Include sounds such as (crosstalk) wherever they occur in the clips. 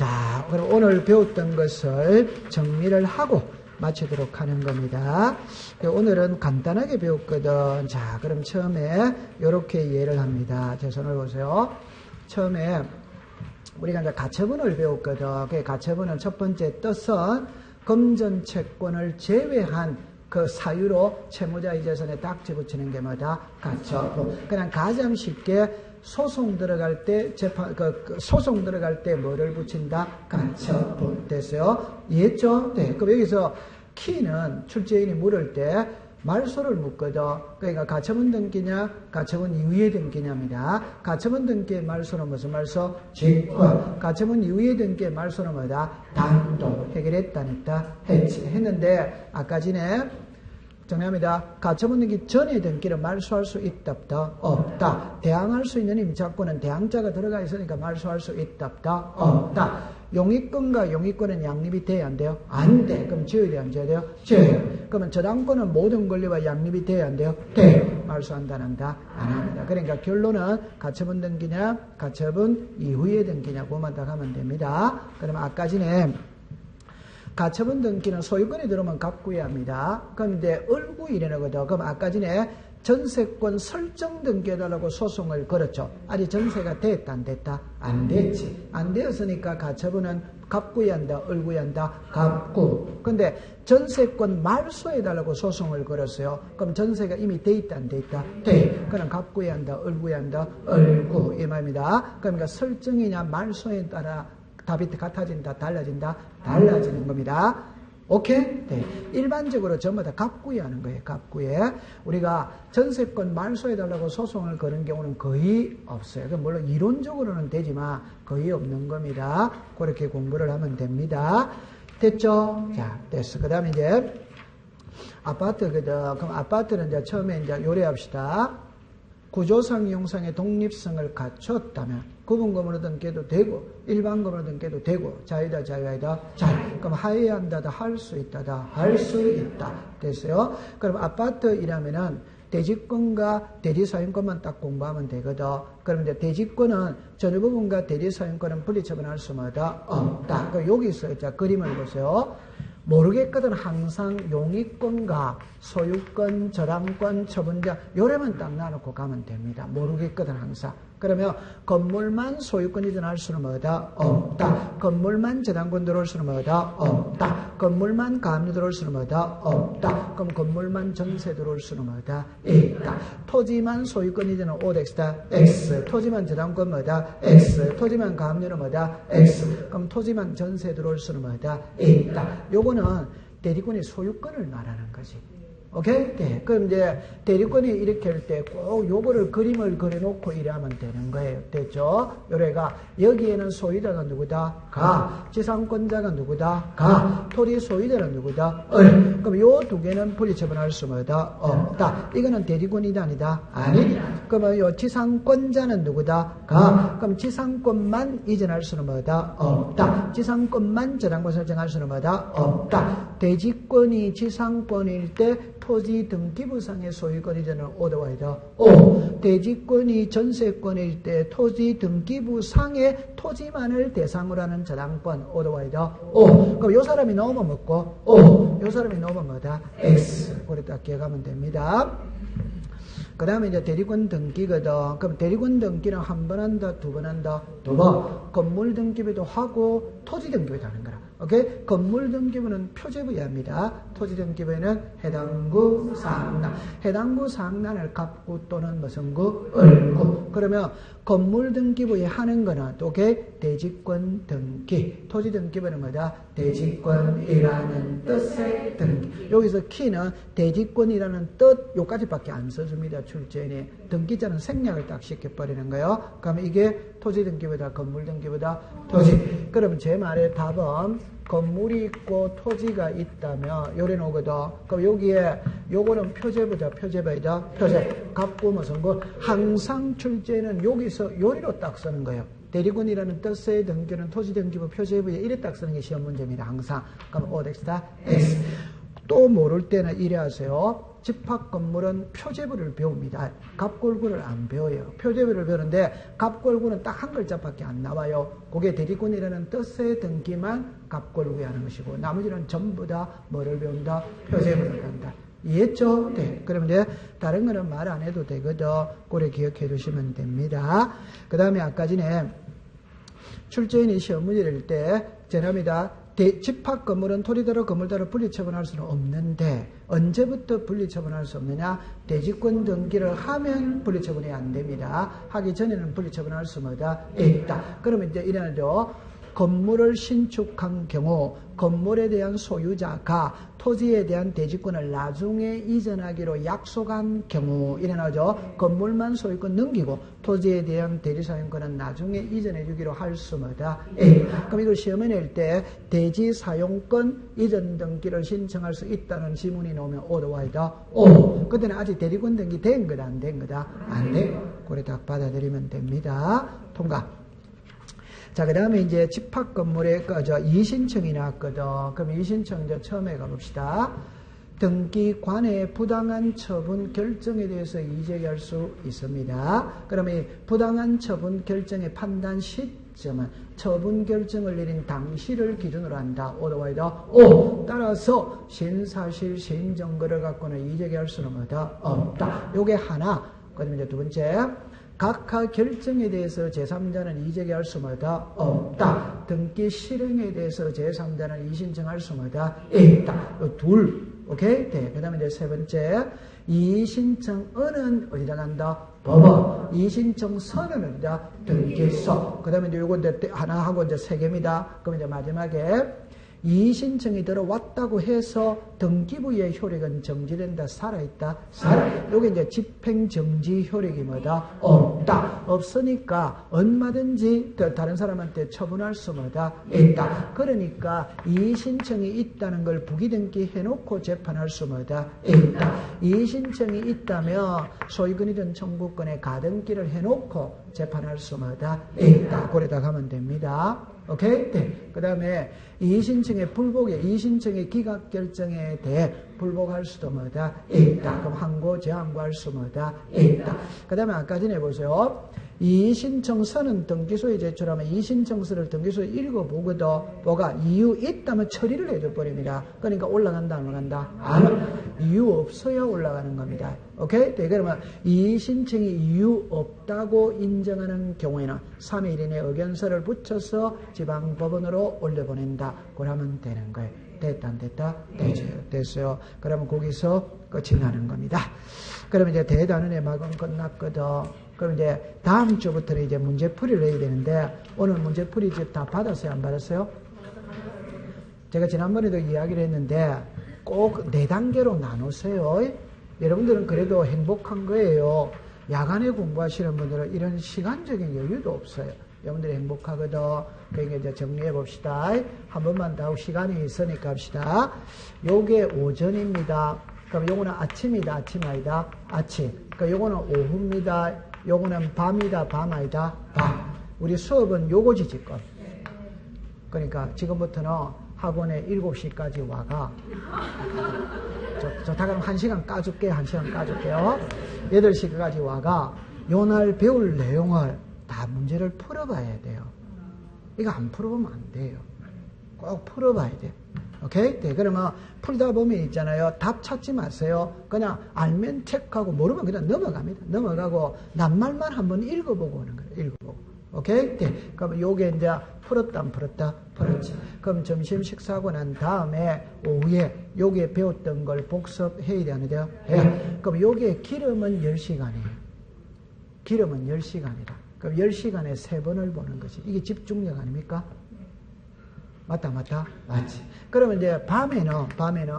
자, 그럼 오늘 배웠던 것을 정리를 하고 마치도록 하는 겁니다. 오늘은 간단하게 배웠거든. 자, 그럼 처음에 이렇게 이해를 합니다. 제 손을 보세요. 처음에 우리가 이제 가처분을 배웠거든. 그 가처분은 첫 번째 뜻은 금전 채권을 제외한 그 사유로 채무자의 재산에 딱 집어치는 게 뭐다? 가처분. 그냥 가장 쉽게 소송 들어갈 때 재판 그, 그 소송 들어갈 때 뭐를 붙인다? 가처분 됐어요? 이해했죠? 네. 그럼 여기서 키는 출제인이 물을 때 말소를 묻거든. 그러니까 가처분 등기냐, 가처분 이후의 등기냐입니다. 가처분 등기의 말소는 무슨 말소? 직권. 가처분 이후의 등기의 말소는 뭐다? 단독. 해결했다니까 했지. 했는데, 아까 전에 정리합니다. 가처분 등기 전에 등기를 말소할 수 있다, 없다? 없다. 대항할 수 있는 임차권은 대항자가 들어가 있으니까 말소할 수 있다, 없다? 없다. 용익권과 용익권은 양립이 돼야 안 돼요? 안 돼. 그럼 지어야 돼, 안 지어야 돼요? 지어요. 그러면 저당권은 모든 권리와 양립이 돼야 안 돼요? 돼. 말소한다, 안 한다? 안 합니다. 그러니까 결론은 가처분 등기냐, 가처분 이후에 등기냐 고만 딱 하면 됩니다. 그러면 아까 전에 가처분 등기는 소유권이 들어오면 갚고야 합니다. 그런데 얼구 이래거든. 그럼 아까 전에 전세권 설정 등기해달라고 소송을 걸었죠. 아직 전세가 됐다 안 됐다? 안 됐지. 안 되었으니까 가처분은 갚고야 한다, 얼구야 한다, 갚고. 근데 전세권 말소해달라고 소송을 걸었어요. 그럼 전세가 이미 돼 있다 안 돼 있다? 돼. 그럼 갚고야 한다, 얼구야 한다, 얼구. 이 말입니다. 그러니까 설정이냐 말소에 따라 답이 같아진다, 달라진다, 달라지는 겁니다. 오케이? 네. 일반적으로 전부 다 갑구에 하는 거예요. 갑구에. 우리가 전세권 말소해달라고 소송을 거는 경우는 거의 없어요. 물론 이론적으로는 되지만 거의 없는 겁니다. 그렇게 공부를 하면 됩니다. 됐죠? 자, 됐어. 그 다음에 이제 아파트거든. 그럼 아파트는 이제 처음에 이제 요리합시다. 구조상 이용상의 독립성을 갖췄다면 구분금으로 등기도 되고 일반금으로 등기도 되고 자유다 자유하다 자유 그럼 하여야 한다다 할 수 있다다 할 수 있다 됐어요 그럼 아파트이라면은 대지권과 대리사용권만 딱 공부하면 되거든. 이제 대지권은 전유 부분과 대리사용권은 분리처분할 수마다 없다. 그럼 여기서 자 그림을 보세요. 모르겠거든 항상 용의권과 소유권, 저당권, 처분자 요래만 딱 나놓고 가면 됩니다. 모르겠거든 항상. 그러면 건물만 소유권이 전할 수는 뭐다? 없다. 건물만 저당권 들어올 수는 뭐다? 없다. 건물만 가압류 들어올 수는 뭐다? 없다. 그럼 건물만 전세 들어올 수는 뭐다? 있다. 토지만 소유권이 되는 오덱스다? X. 토지만 저당권 뭐다? X. 토지만 가압류는 뭐다? X. 그럼 토지만 전세 들어올 수는 뭐다? 있다. 요거는 대리권의 소유권을 말하는 거지. 오케이? 네. 그럼 이제 대리권이 이렇게 할 때 꼭 요거를 그림을 그려놓고 이래하면 되는 거예요. 됐죠? 요래가 여기에는 소유자가 누구다? 가. 지상권자가 누구다? 가. 토지 소유자는 누구다? 을. 그럼 요 두 개는 분리처분할 수 뭐다? 없다. 이거는 대리권이다 아니다? 아니. 그러면 요 지상권자는 누구다? 가. 그럼 지상권만 이전할 수는 뭐다? 없다. 지상권만 저당권 설정할 수는 뭐다? 없다. 대지권이 지상권일 때 토지 등 기부상의 소유권이 되는 오더와이다. 오. 대지권이 전세권일 때 토지 등 기부상의 토지만을 대상으로 하는 저당권 오더와이다. 오. 그럼 요 사람이 뭐고? 오. 요 사람이 뭐다? X. 그래 딱 기억하면 됩니다. 그 다음에 이제 대리권 등기거든. 그럼 대리권 등기는 한 번 한다, 두 번 한다, 두 번. 건물 등기부도 하고 토지 등기부도 하는 거라. 오케이? 건물 등기부는 표제부야 합니다. 토지 등기부에는 해당구 상난. 해당구 상난을 갚고 또는 무슨 구? 을구. 그러면 건물 등기부에 하는 거는 오케이? 대지권 등기. 토지 등기부는 뭐다? 대지권이라는 뜻의 등기. 여기서 키는 대지권이라는 뜻 요까지밖에 안 써줍니다. 출제인이. 등기자는 생략을 딱 시켜버리는 거예요. 그러면 이게 토지 등기보다 건물 등기보다 토지. 그럼 제 말의 답은 건물이 있고 토지가 있다면 요래 놓거든. 그럼 여기에 요거는 표제부자 표제부이다 표제. 갖고 무슨 거 항상 출제는 여기서 요리로 딱 쓰는 거예요. 대리군이라는 뜻의 등기는 토지 등기부 표제부에 이래 딱 쓰는 게 시험 문제입니다. 항상. 그럼 오덱스다 S. 또 모를 때는 이래 하세요. 집합 건물은 표제부를 배웁니다. 갑골구를 안 배워요. 표제부를 배우는데 갑골구는 딱 한 글자밖에 안 나와요. 그게 대리군이라는 뜻의 등기만 갑골구에 하는 것이고 나머지는 전부 다 뭐를 배운다? 표제부를 배운다. 이해했죠? 네. 그러면 이제 다른 거는 말 안 해도 되거든. 그래 기억해 두시면 됩니다. 그 다음에 아까 전에 출제인이 시험 문제를 낼때 제납니다. 집합 건물은 토리대로 건물대로 분리처분할 수는 없는데 언제부터 분리처분할 수 없느냐? 대지권 등기를 하면 분리처분이 안 됩니다. 하기 전에는 분리처분할 수마다 있다. 그러면 이제 이래도 건물을 신축한 경우 건물에 대한 소유자가 토지에 대한 대지권을 나중에 이전하기로 약속한 경우 일어나죠. 건물만 소유권 넘기고 토지에 대한 대리사용권은 나중에 이전해 주기로 할 수마다 A. 그럼 이걸 시험에 낼 때 대지 사용권 이전 등기를 신청할 수 있다는 지문이 나오면 오도와이다. 오. 그때는 아직 대리권 등기 된 거다 안 된 거다 안 돼. 그래 딱 받아들이면 됩니다. 통과. 자, 그 다음에 이제 집합 건물에 그, 저, 이신청이 나왔거든. 그럼 이신청 이제 처음에 가봅시다. 등기관의 부당한 처분 결정에 대해서 이제기할 수 있습니다. 그러면 이 부당한 처분 결정의 판단 시점은 처분 결정을 내린 당시를 기준으로 한다. 오더와이다. 오! 따라서 신사실 신정거를 갖고는 이제기할 수는 없다. 요게 하나. 그 다음에 이제 두 번째. 각하 결정에 대해서 제3자는 이제기할 수마다 없다. 등기 실행에 대해서 제3자는 이신청할 수마다 있다. 둘. 오케이? 네. 그 다음에 이제 세 번째. 이신청은은 어디다 간다? 법원. 이신청서는 어디다? 등기소. 그 다음에 이제 요거 이제 하나 하고 이제 세 개입니다. 그럼 이제 마지막에 이 신청이 들어왔다고 해서 등기부의 효력은 정지된다, 살아있다, 살아. 요게 이제 집행정지 효력이 뭐다? 없다. 없으니까 얼마든지 다른 사람한테 처분할 수 뭐다? 있다. 그러니까 이 신청이 있다는 걸 부기등기 해놓고 재판할 수 뭐다? 있다. 이 신청이 있다면 소유권이 든 청구권에 가등기를 해놓고 재판할 수 뭐다? 있다. 그래다 가면 됩니다. 오케이? 네. 그 다음에 이신청의 불복에, 이신청의 기각 결정에 대해 불복할 수도 뭐다? 있다. 그럼 항고, 제항고할 수 뭐다? 있다. 그 다음에 아까 전에 보세요. 이신청서는 등기소에 제출하면 이신청서를 등기소에 읽어보거든. 뭐가 이유 있다면 처리를 해줘 버립니다. 그러니까 올라간다, 안 올라간다? 안 이유 없어야 올라가는 겁니다. 오케이? 네, 그러면 이신청이 이유 없다고 인정하는 경우에는 3일 이내 의견서를 붙여서 지방법원으로 올려보낸다. 그러면 되는 거예요. 됐다, 안 됐다? 되죠. 됐어요. 그러면 거기서 끝이 나는 겁니다. 그러면 이제 대단원의 막은 끝났거든. 그럼 이제 다음 주부터는 이제 문제풀이를 해야 되는데 오늘 문제풀이 다 받았어요? 안 받았어요? 제가 지난번에도 이야기를 했는데 꼭 네 단계로 나누세요. 여러분들은 그래도 행복한 거예요. 야간에 공부하시는 분들은 이런 시간적인 여유도 없어요. 여러분들이 행복하거든. 그러니까 이제 정리해 봅시다. 한 번만 더 시간이 있으니까 합시다. 요게 오전입니다. 그럼 요거는 아침이다. 아침 아니다. 아침. 그러니까 요거는 오후입니다. 요거는 밤이다, 밤 아니다, 밤. 우리 수업은 요거지, 지금. 그러니까 지금부터는 학원에 7시까지 와가. 저, 저, 다가 1시간 까줄게, 1시간 까줄게요. 8시까지 와가. 요날 배울 내용을 다 문제를 풀어봐야 돼요. 이거 안 풀어보면 안 돼요. 꼭 풀어봐야 돼. 오케이? 네, 그러면 풀다 보면 있잖아요. 답 찾지 마세요. 그냥 알면 체크하고 모르면 그냥 넘어갑니다. 넘어가고 낱말만 한번 읽어보고 오는 거예요. 읽어보고. 오케이? 네. 그럼 요게 이제 풀었다, 안 풀었다? 풀었지. 그럼 점심 식사하고 난 다음에 오후에 요게 배웠던 걸 복습해야 되는데요. 예. 그럼 요게 기름은 10시간이에요. 기름은 10시간이다. 그럼 10시간에 3번을 보는 거지. 이게 집중력 아닙니까? 맞다, 맞다? 맞지. 그러면 이제 밤에는, 밤에는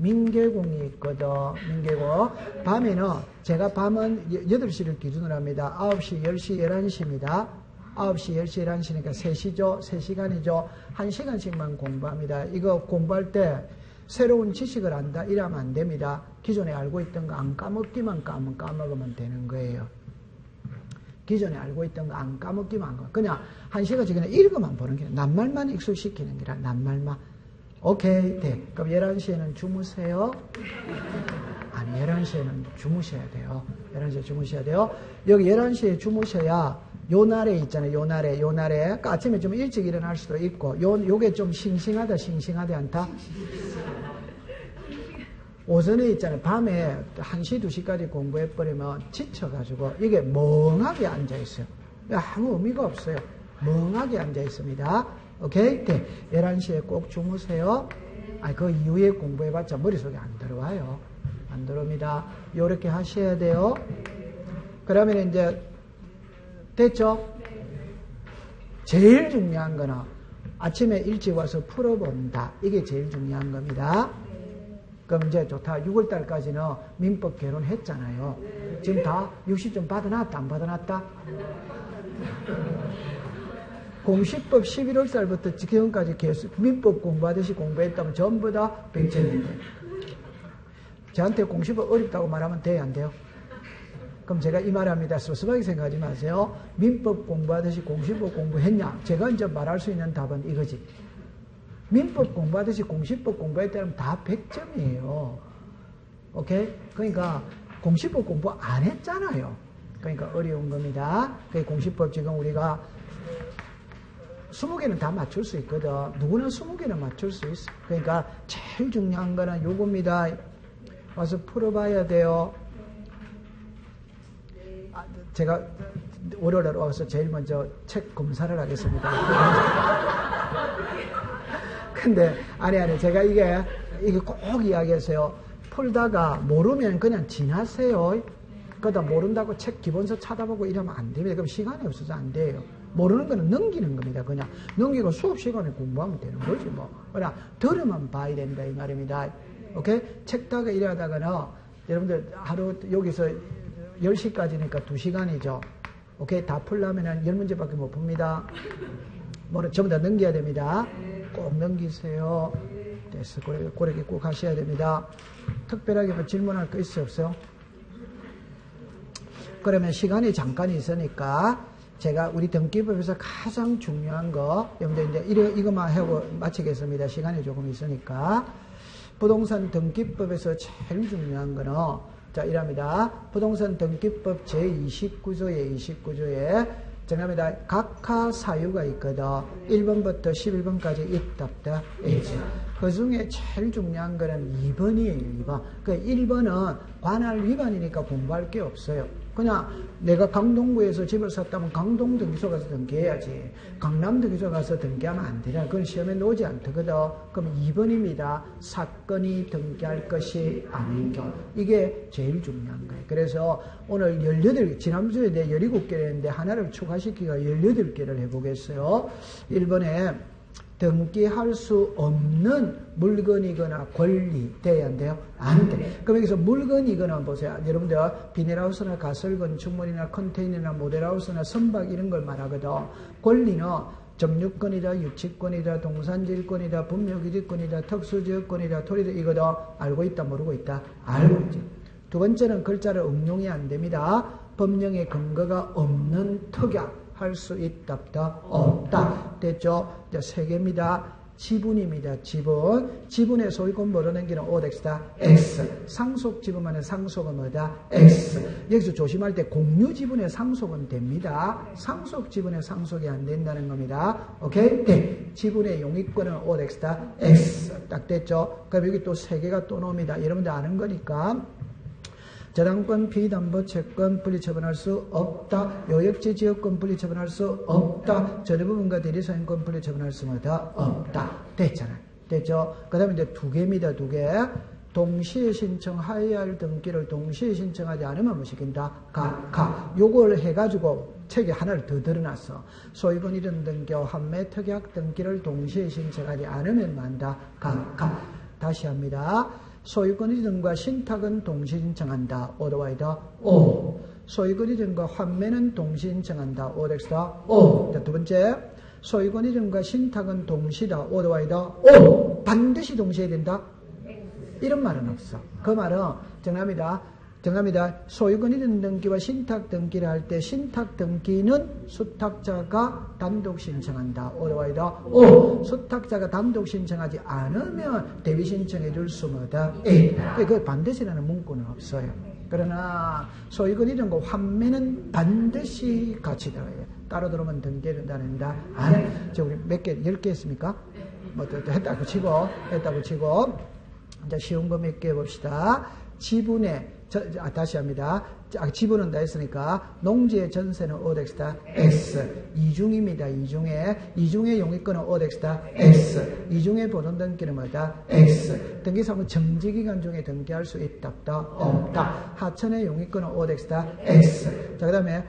민계공이 있거든. 민계공. 밤에는 제가 밤은 8시를 기준으로 합니다. 9시, 10시, 11시입니다. 9시, 10시, 11시니까 3시죠. 3시간이죠. 1시간씩만 공부합니다. 이거 공부할 때 새로운 지식을 안다 이러면 안 됩니다. 기존에 알고 있던 거 안 까먹기만 까먹, 까먹으면 되는 거예요. 기존에 알고 있던 거 안 까먹기만 한 거. 그냥 한 시간씩 그냥 읽어만 보는 게 낱말만 익숙시키는 게라 낱말만. 오케이, 돼. 그럼 11시에는 주무세요? 아니, 11시에는 주무셔야 돼요. 11시에 주무셔야 돼요. 여기 11시에 주무셔야 요 날에 있잖아요. 요 날에, 요 날에. 아침에 좀 일찍 일어날 수도 있고, 요, 요게 좀 싱싱하다, 싱싱하다 않다? 오전에 있잖아요. 밤에 1시, 2시까지 공부해버리면 지쳐가지고 이게 멍하게 앉아있어요. 아무 의미가 없어요. 멍하게 앉아있습니다. 오케이? 네. 11시에 꼭 주무세요. 아, 그 이후에 공부해봤자 머릿속에 안 들어와요. 안 들어옵니다. 요렇게 하셔야 돼요. 그러면 이제, 됐죠? 제일 중요한 거는 아침에 일찍 와서 풀어본다. 이게 제일 중요한 겁니다. 그럼 이제 좋다. 6월 달까지는 민법 결혼했잖아요. 지금 다 60점 받아놨다, 안 받아놨다? 공시법 11월 달부터 지금까지 계속 민법 공부하듯이 공부했다면 전부 다 100점인데. 저한테 공시법 어렵다고 말하면 돼요, 안 돼요? 그럼 제가 이 말합니다. 소소하게 생각하지 마세요. 민법 공부하듯이 공시법 공부했냐? 제가 이제 말할 수 있는 답은 이거지. 민법 공부하듯이 공시법 공부했다면 다 100점이에요. 오케이? 그러니까 공시법 공부 안 했잖아요. 그러니까 어려운 겁니다. 그 공시법 지금 우리가 20개는 다 맞출 수 있거든. 누구나 20개는 맞출 수 있어. 그러니까 제일 중요한 거는 요겁니다. 와서 풀어봐야 돼요. 아, 제가 월요일에 와서 제일 먼저 책 검사를 하겠습니다. (laughs) 근데 아니 아니 제가 이게 이게 꼭 이야기했어요. 풀다가 모르면 그냥 지나세요. 그러다 모른다고 책 기본서 찾아보고 이러면 안 됩니다. 그럼 시간이 없어서 안 돼요. 모르는 거는 넘기는 겁니다. 그냥 넘기고 수업 시간에 공부하면 되는 거지 뭐. 그냥 들으면 봐야 된다 이 말입니다. 오케이? 책다가 일하다가는 여러분들 하루 여기서 10시까지니까 2시간이죠. 오케이? 다 풀려면 10문제밖에 못 풉니다. 뭐는 전부 다 넘겨야 됩니다. 꼭 넘기세요. 고래, 고래기 꼭 하셔야 됩니다. 특별하게 뭐 질문할 거 있어요? 없어요? 그러면 시간이 잠깐 있으니까 제가 우리 등기법에서 가장 중요한 거, 여러분들 이제 이거, 이것만 하고 마치겠습니다. 시간이 조금 있으니까. 부동산 등기법에서 제일 중요한 거는, 자, 이랍니다. 부동산 등기법 제29조에, 29조에, 정합니다. 각하 사유가 있거든. 1번부터 11번까지 있답다. 그 중에 제일 중요한 거는 2번이에요, 2번. 그 1번은 관할 위반이니까 공부할 게 없어요. 그냥 내가 강동구에서 집을 샀다면 강동 등기소 가서 등기해야지. 강남 등기소 가서 등기하면 안 되냐. 그건 시험에 나오지 않거든. 그럼 2번입니다. 사건이 등기할 것이 아닌 경우. 이게 제일 중요한 거예요. 그래서 오늘 18, 지난주에 내 17개를 했는데 하나를 추가시키기가 18개를 해보겠어요. 1번에 등기할 수 없는 물건이거나 권리 돼야 안 돼요? 안 돼. 그럼 여기서 물건이거나 보세요. 여러분들 비닐하우스나 가설건 주물이나 컨테이너나 모델하우스나 선박 이런 걸 말하거든. 권리는 점유권이다, 유치권이다, 동산질권이다, 분묘기지권이다, 특수지역권이다, 토리다 이거도 알고 있다, 모르고 있다? 알고 있죠. 두 번째는 글자를 응용이 안 됩니다. 법령의 근거가 없는 특약. 할 수 있답다 없다 됐죠? 이제 세 개입니다. 지분입니다. 지분. 지분의 소유권 벌어넘기는 오덱스다. X. 상속 지분만의 상속은 뭐다? X. 여기서 조심할 때 공유 지분의 상속은 됩니다. 상속 지분의 상속이 안 된다는 겁니다. 오케이? 네. 지분의 용익권은 오덱스다. X. 딱 됐죠? 그럼 여기 또 세 개가 또 나옵니다. 여러분들 아는 거니까. 저당권, 피담보, 채권 분리 처분할 수 없다. 요역지 지역권 분리 처분할 수 없다. 전유부분과 대리소유권 분리 처분할 수 없다. 됐잖아요. 됐죠? 그 다음에 이제 두 개입니다. 두 개. 동시에 신청하여야 할 등기를 동시에 신청하지 않으면 뭐 시킨다? 각각. 요걸 해가지고 책에 하나를 더 드러났어. 소유권 이런 등기, 환매 특약 등기를 동시에 신청하지 않으면 만다? 각각. 다시 합니다. 소유권 이전과 신탁은 동시 신청한다. 오더와이더 오. 소유권 이전과 환매는 동시 신청한다. 오덱스다 오. 자, 두 번째. 소유권 이전과 신탁은 동시다. 오더와이더 오. 반드시 동시에 된다. 이런 말은 없어. 그 말은 정답입니다. 정답입니다. 소유권 이전 등기와 신탁 등기를 할 때 신탁 등기는 수탁자가 단독 신청한다. 오더와이다. 오. 수탁자가 단독 신청하지 않으면 대비 신청해 줄 수마다 A. 그 반드시라는 문구는 없어요. 그러나 소유권 이전과 환매는 반드시 같이 들어요. 따로 들어오면 등기를 다는다. 안. 저 우리 몇 개, 열 개 했습니까? 뭐, 또, 또 했다고 치고, 했다고 치고. 이제 쉬운 거 몇개 해봅시다. 지분의, 저, 아, 다시 합니다. 아, 지분은 다 했으니까, 농지의 전세는 오덱스다, X. 이중입니다, 이중에. 이중의 용익권은 오덱스다, X. 이중의 보존 등기는 뭐다, X. 등기사무 정지기간 중에 등기할 수 있다, 없다, 없다. 하천의 용익권은 오덱스다, X. 자, 그 다음에,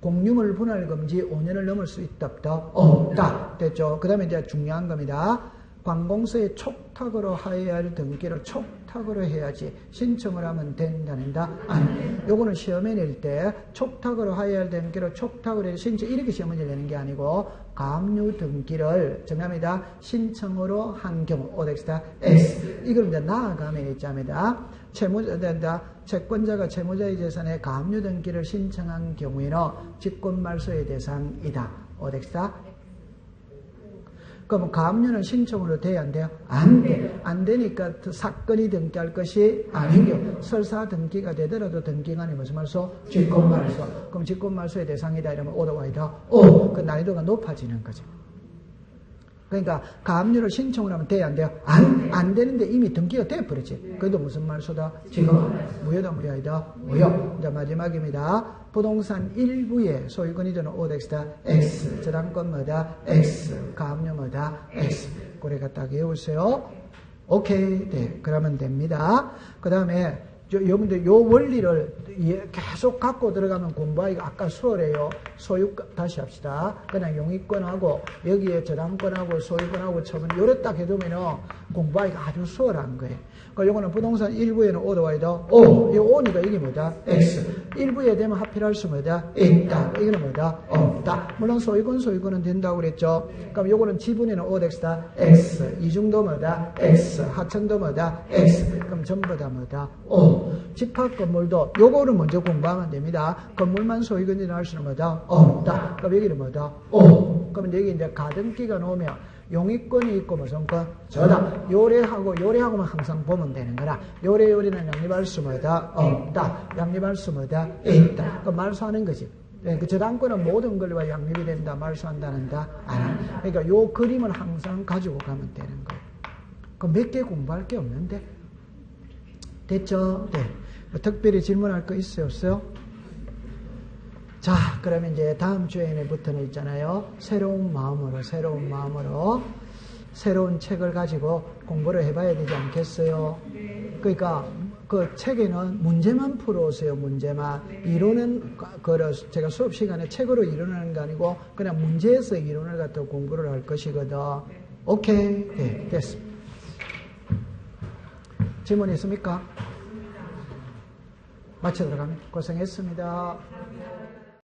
공유물 분할 금지 5년을 넘을 수 있다, 없다, 없다. 됐죠? 그 다음에 이제 중요한 겁니다. 관공서에 촉탁으로 하여야 등기를 촉탁으로 해야지 신청을 하면 된다는다. 아니, 요거는 시험에 낼 때 촉탁으로 하여야 등기를 촉탁으로 해서 신청 이렇게 시험을 내는 게 아니고 가압류 등기를 정합니다. 신청으로 한 경우 오덱스다 X 이걸 이제 나아가면 있자입니다. 채무자 된다. 채권자가 채무자의 재산에 가압류 등기를 신청한 경우에는 직권말소의 대상이다. 오덱스다 그럼 가압류는 신청으로 돼야 안 돼요? 안 돼. 안 되니까 사건이 등기할 것이 아니고 설사 등기가 되더라도 등기간에 무슨 말소? 직권말소. 그럼 직권말소의 대상이다 이러면 오더와이다. 오. 그 난이도가 높아지는 거죠. 그러니까 가압류를 신청을 하면 돼야 안 돼요? 안, 안 되는데 이미 등기가 돼버렸지. 그래도 무슨 말소다? 지금 무효다 무효이다? 무효. 이제 마지막입니다. 부동산 일부의 소유권이 되는 오덱스다 X. 저당권 뭐다? X. 가압류 뭐다? X. 고래 갖다 외우세요. 오케이. 네. 그러면 됩니다. 그 다음에 여러분들 요 원리를 계속 갖고 들어가면 공부하기가 아까 수월해요. 소유 다시 합시다. 그냥 용익권하고 여기에 저당권하고 소유권하고 처분 요래 딱 해두면은 공부하기가 아주 수월한 거예요. 그러니까 요거는 부동산 일부에는 오도 와야 돼. 오. 이 오니까 이게 뭐다? X. 일부에 되면 합필할 수 뭐다? 있다. 이거는 뭐다? 없다. 물론 소유권 소유권은 된다고 그랬죠. 그럼 요거는 지분에는 오덱스다. X. 이중도 뭐다? X. 하천도 뭐다? X. 그럼 전부 다 뭐다? 오. 집합 건물도 요거 를 먼저 공부하면 됩니다. 건물만 소유권이 나올 수는 뭐다? 없다. 그럼 여기는 뭐다? 오. 그러면 여기 이제 가등기가 나오면 용익권이 있고 무슨 권? 저다. 요래하고 요래하고만 항상 보면 되는 거라. 요래 요래는 양립할 수 뭐다? 없다. 양립할 수 뭐다? 있다. 그 말소하는 거지. 네, 그 저당권은 모든 걸과 양립이 된다, 말소한다는다, 안 그러니까 요 그림을 항상 가지고 가면 되는 거예요. 그몇개 공부할 게 없는데. 됐죠? 네. 뭐 특별히 질문할 거 있어요? 없어요? 자, 그러면 이제 다음 주에부터는 있잖아요. 새로운 마음으로, 새로운 마음으로, 새로운 책을 가지고 공부를 해봐야 되지 않겠어요? 그러니까 그 책에는 문제만 풀어오세요, 문제만. 이론은, 그, 제가 수업 시간에 책으로 이론하는 게 아니고 그냥 문제에서 이론을 갖다 공부를 할 것이거든. 오케이? 네, 됐습니다. 질문 있습니까? 마쳐 들어갑니다. 고생했습니다.